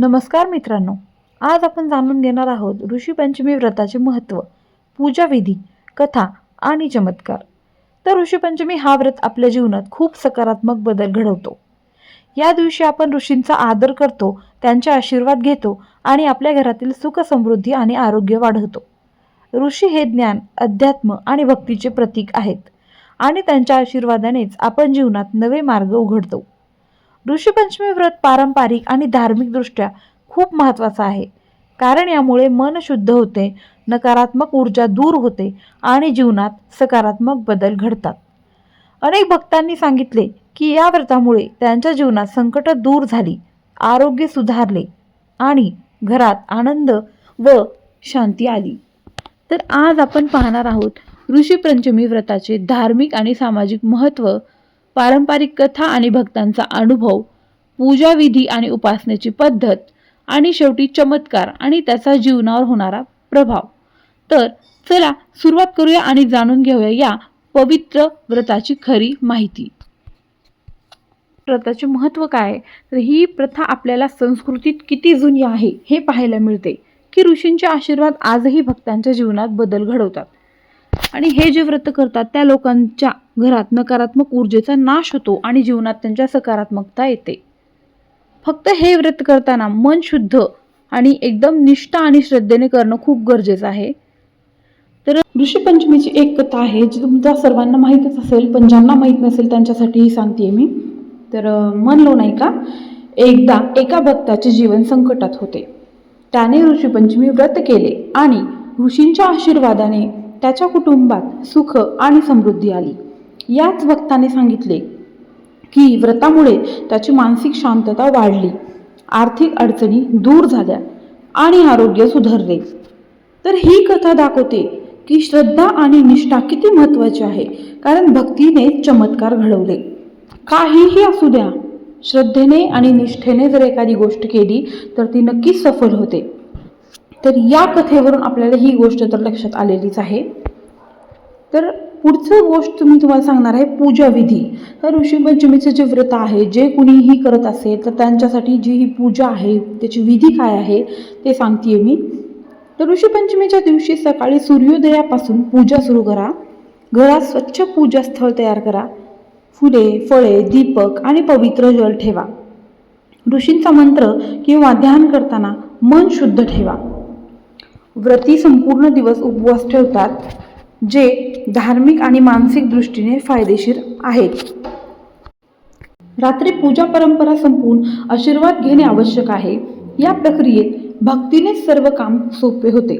नमस्कार मित्रांनो आज आपण जाणून घेणार आहोत ऋषीपंचमी व्रताचे महत्त्व पूजाविधी कथा आणि चमत्कार. तर ऋषीपंचमी हा व्रत आपल्या जीवनात खूप सकारात्मक बदल घडवतो. या दिवशी आपण ऋषींचा आदर करतो त्यांचे आशीर्वाद घेतो आणि आपल्या घरातील सुख समृद्धी आणि आरोग्य वाढवतो. ऋषी हे ज्ञान अध्यात्म आणि भक्तीचे प्रतीक आहेत आणि त्यांच्या आशीर्वादानेच आपण जीवनात नवे मार्ग उघडतो. ऋषीपंचमी व्रत पारंपरिक आणि धार्मिकदृष्ट्या खूप महत्त्वाचं आहे. कारण यामुळे मन शुद्ध होते नकारात्मक ऊर्जा दूर होते आणि जीवनात सकारात्मक बदल घडतात. अनेक भक्तांनी सांगितले की या व्रतामुळे त्यांच्या जीवनात संकट दूर झाली आरोग्य सुधारले आणि घरात आनंद व शांती आली. तर आज आपण पाहणार आहोत ऋषीपंचमी व्रताचे धार्मिक आणि सामाजिक महत्त्व पारंपरिक कथा आणि भक्तांचा अनुभव पूजाविधी आणि उपासनेची पद्धत आणि शेवटी चमत्कार आणि त्याचा जीवनावर होणारा प्रभाव. तर चला सुरुवात करूया आणि जाणून घेऊया या पवित्र व्रताची खरी माहिती. व्रताचे महत्त्व काय? आहे? तर ही प्रथा आपल्याला संस्कृतीत किती जुनी आहे हे पाहायला मिळते की ऋषींचे आशीर्वाद आजही भक्तांच्या जीवनात बदल घडवतात. आणि हे जे व्रत करतात त्या लोकांच्या घरात नकारात्मक ऊर्जेचा नाश होतो आणि जीवनात त्यांच्या सकारात्मकता येते. फक्त हे व्रत करताना मन शुद्ध आणि एकदम निष्ठा आणि श्रद्धेने करणं खूप गरजेचं आहे. तर ऋषीपंचमीची एक कथा आहे जी तुमच्या सर्वांना माहीतच असेल पण ज्यांना माहीत नसेल त्यांच्यासाठीही सांगते मी. तर म्हणलो नाही का? एकदा एका भक्ताचे जीवन संकटात होते. त्याने ऋषीपंचमी व्रत केले आणि ऋषींच्या आशीर्वादाने त्याच्या कुटुंबात सुख आणि समृद्धी आली. याच भक्ताने सांगितले की व्रतामुळे त्याची मानसिक शांतता वाढली. आर्थिक अडचणी दूर झाल्या आणि आरोग्य सुधारले. तर ही कथा दाखवते की श्रद्धा आणि निष्ठा किती महत्त्वाची आहे कारण भक्तीने चमत्कार घडवले. काहीही असू द्या श्रद्धेने आणि निष्ठेने जर एखादी गोष्ट केली तर ती नक्कीच सफल होते. तर या कथेवरून आपल्याला ही गोष्ट तर लक्षात आलेलीच आहे. तर पुढचं गोष्ट मी तुम्हाला सांगणार आहे पूजाविधी तर ऋषीपंचमीचं जे व्रत आहे जे कुणीही करत असेल तर त्यांच्यासाठी जी ही पूजा आहे त्याची विधी काय आहे ते सांगते मी. तर ऋषीपंचमीच्या दिवशी सकाळी सूर्योदयापासून पूजा सुरू करा. घरात स्वच्छ पूजास्थळ तयार करा. फुले फळे दीपक आणि पवित्र जल ठेवा. ऋषींचा मंत्र किंवा ध्यान करताना मन शुद्ध ठेवा. व्रती संपूर्ण दिवस उपवास ठेवतात जे धार्मिक आणि मानसिक दृष्टीने फायदेशीर आहेत. रात्री पूजा परंपरा संपवून आशीर्वाद घेणे आवश्यक आहे. या प्रक्रियेत भक्तीने सर्व काम सोपे होते.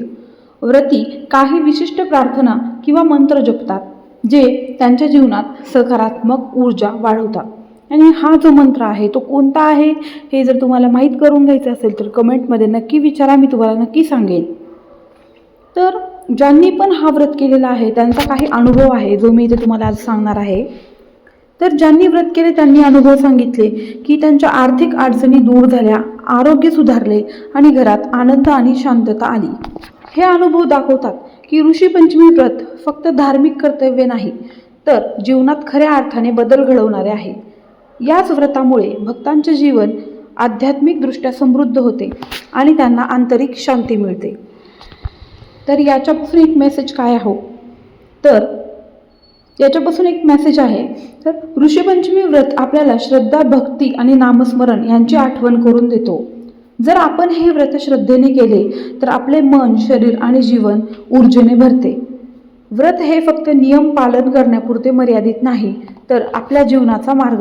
व्रती काही विशिष्ट प्रार्थना किंवा मंत्र जपतात जे त्यांच्या जीवनात सकारात्मक ऊर्जा वाढवतात. आणि हा जो मंत्र आहे तो कोणता आहे हे जर तुम्हाला माहीत करून घ्यायचं असेल तर कमेंटमध्ये नक्की विचारा मी तुम्हाला नक्की सांगेन. तर ज्यांनी पण हा व्रत केलेला आहे त्यांचा काही अनुभव आहे जो मी इथे तुम्हाला आज सांगणार आहे. तर ज्यांनी व्रत केले त्यांनी अनुभव सांगितले की त्यांच्या आर्थिक अडचणी दूर झाल्या आरोग्य सुधारले आणि घरात आनंद आणि शांतता आली. हे अनुभव दाखवतात की ऋषीपंचमी व्रत फक्त धार्मिक कर्तव्य नाही तर जीवनात खऱ्या अर्थाने बदल घडवणारे आहे. याच व्रतामुळे भक्तांचे जीवन आध्यात्मिकदृष्ट्या समृद्ध होते आणि त्यांना आंतरिक शांती मिळते. तर याच्यापासून एक मेसेज काय आहो? तर याच्यापासून एक मेसेज आहे. तर ऋषीपंचमी व्रत आपल्याला श्रद्धा भक्ती आणि नामस्मरण यांची आठवण करून देतो. जर आपण हे व्रत श्रद्धेने केले तर आपले मन शरीर आणि जीवन ऊर्जेने भरते. व्रत हे फक्त नियम पालन करण्यापुरते मर्यादित नाही तर आपल्या जीवनाचा मार्ग